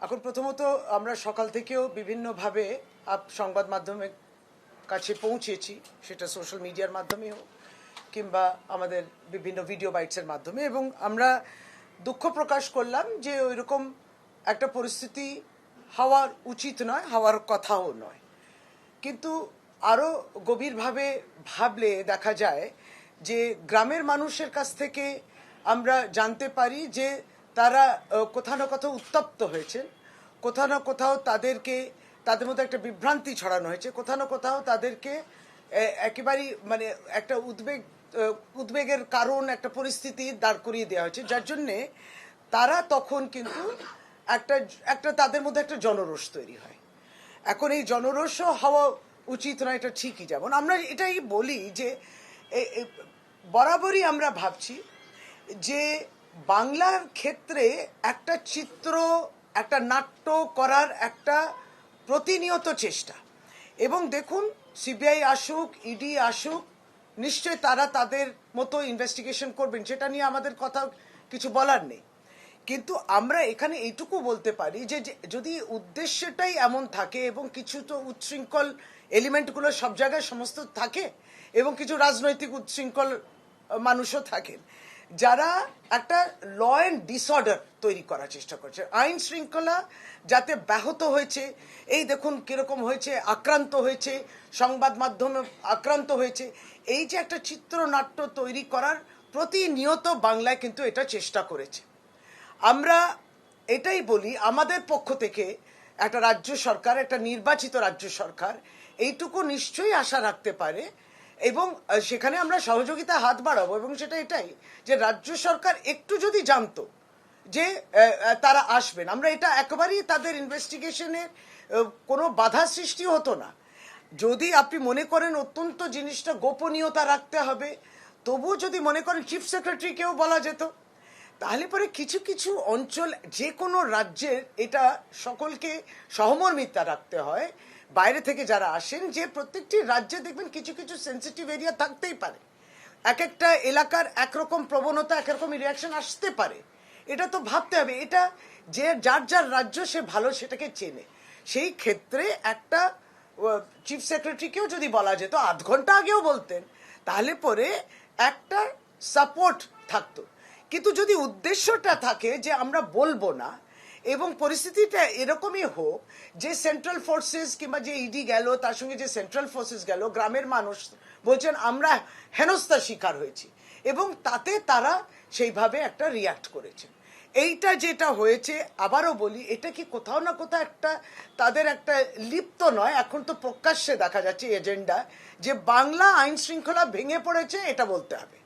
এখন প্রথমত আমরা সকাল থেকেও বিভিন্নভাবে আপ সংবাদ মাধ্যমের কাছে পৌঁছেছি, সেটা সোশ্যাল মিডিয়ার মাধ্যমে হোক কিংবা আমাদের বিভিন্ন ভিডিও বাইটসের মাধ্যমে এবং আমরা দুঃখ প্রকাশ করলাম যে ওইরকম একটা পরিস্থিতি হওয়ার উচিত নয়, হওয়ার কথাও নয়। কিন্তু আরও গভীরভাবে ভাবলে দেখা যায় যে গ্রামের মানুষের কাছ থেকে আমরা জানতে পারি যে তারা কোথাও না কোথাও উত্তপ্ত হয়েছে। কোথাও না কোথাও তাদেরকে, তাদের মধ্যে একটা বিভ্রান্তি ছড়ানো হয়েছে। কোথাও না কোথাও তাদেরকে একেবারেই মানে একটা উদ্বেগ উদ্বেগের কারণ, একটা পরিস্থিতি দাঁড় করিয়ে দেওয়া হয়েছে। যার জন্যে তারা তখন কিন্তু একটা একটা তাদের মধ্যে একটা জনরোষ তৈরি হয়। এখন এই জনরোষও হওয়া উচিত নয়, এটা ঠিকই যেমন। আমরা এটাই বলি যে বরাবরই আমরা ভাবছি যে বাংলার ক্ষেত্রে একটা চিত্র, একটা নাট্য করার একটা প্রতিনিয়ত চেষ্টা। এবং দেখুন, সিবিআই আসুক ইডি আসুক নিশ্চয় তারা তাদের মতো ইনভেস্টিগেশন করবেন, সেটা নিয়ে আমাদের কথা কিছু বলার নেই। কিন্তু আমরা এখানে এইটুকু বলতে পারি যে, যে- যদি উদ্দেশ্যটাই এমন থাকে এবং কিছু তো উচ্ছৃঙ্খল এলিমেন্টগুলো সব জায়গায় সমস্ত থাকে এবং কিছু রাজনৈতিক উচ্ছৃঙ্খল মানুষও থাকেন যারা একটা ল অ্যান্ড ডিসঅর্ডার তৈরি করার চেষ্টা করছে, আইন শৃঙ্খলা যাতে ব্যাহত হয়েছে, এই দেখুন কীরকম হয়েছে, আক্রান্ত হয়েছে, সংবাদ মাধ্যমে আক্রান্ত হয়েছে, এই যে একটা চিত্রনাট্য তৈরি করার প্রতিনিয়ত বাংলায় কিন্তু এটা চেষ্টা করেছে। আমরা এটাই বলি, আমাদের পক্ষ থেকে একটা রাজ্য সরকার, একটা নির্বাচিত রাজ্য সরকার, এইটুকু নিশ্চয়ই আশা রাখতে পারে এবং সেখানে আমরা সহযোগিতা হাত বাড়াবো এবং সেটা এটাই যে রাজ্য সরকার একটু যদি জানতো যে তারা আসবেন। আমরা এটা একেবারেই তাদের ইনভেস্টিগেশনের কোনো বাধা সৃষ্টি হতো না। যদি আপনি মনে করেন অত্যন্ত জিনিসটা গোপনীয়তা রাখতে হবে, তবুও যদি মনে করেন চিফ সেক্রেটারিকেও বলা যেত, তাহলে পরে কিছু কিছু অঞ্চল, যে কোনো রাজ্যের এটা সকলকে সহমর্মিতা রাখতে হয়। বাইরে থেকে যারা আসেন, যে প্রত্যেকটি রাজ্যে দেখবেন কিছু কিছু সেন্সিটিভ এরিয়া থাকতেই পারে। এক একটা এলাকার একরকম প্রবণতা, একরকম রিয়াকশন আসতে পারে। এটা তো ভাবতে হবে। এটা যে যার যার রাজ্য সে ভালো সেটাকে চেনে। সেই ক্ষেত্রে একটা চিফ সেক্রেটারিকেও যদি বলা যেত, আধ ঘণ্টা আগেও বলতেন, তাহলে পরে একটা সাপোর্ট থাকতো। কিন্তু যদি উদ্দেশ্যটা থাকে যে আমরা বলব না এবং পরিস্থিতিটা এরকমই হোক, যে সেন্ট্রাল ফোর্সেস কিংবা যে ইডি গেল, তার সঙ্গে যে সেন্ট্রাল ফোর্সেস গেল, গ্রামের মানুষ বলছেন, আমরা হেনস্থার শিকার হয়েছি। এবং তাতে তারা সেইভাবে একটা রিয়াক্ট করেছে। এইটা যেটা হয়েছে, আবারও বলি, এটা কি কোথাও না কোথাও একটা তাদের একটা লিপ্ত নয়, এখন তো প্রকাশ্যে দেখা যাচ্ছে এজেন্ডা, যে বাংলা আইন শৃঙ্খলা ভেঙে পড়েছে, এটা বলতে হবে।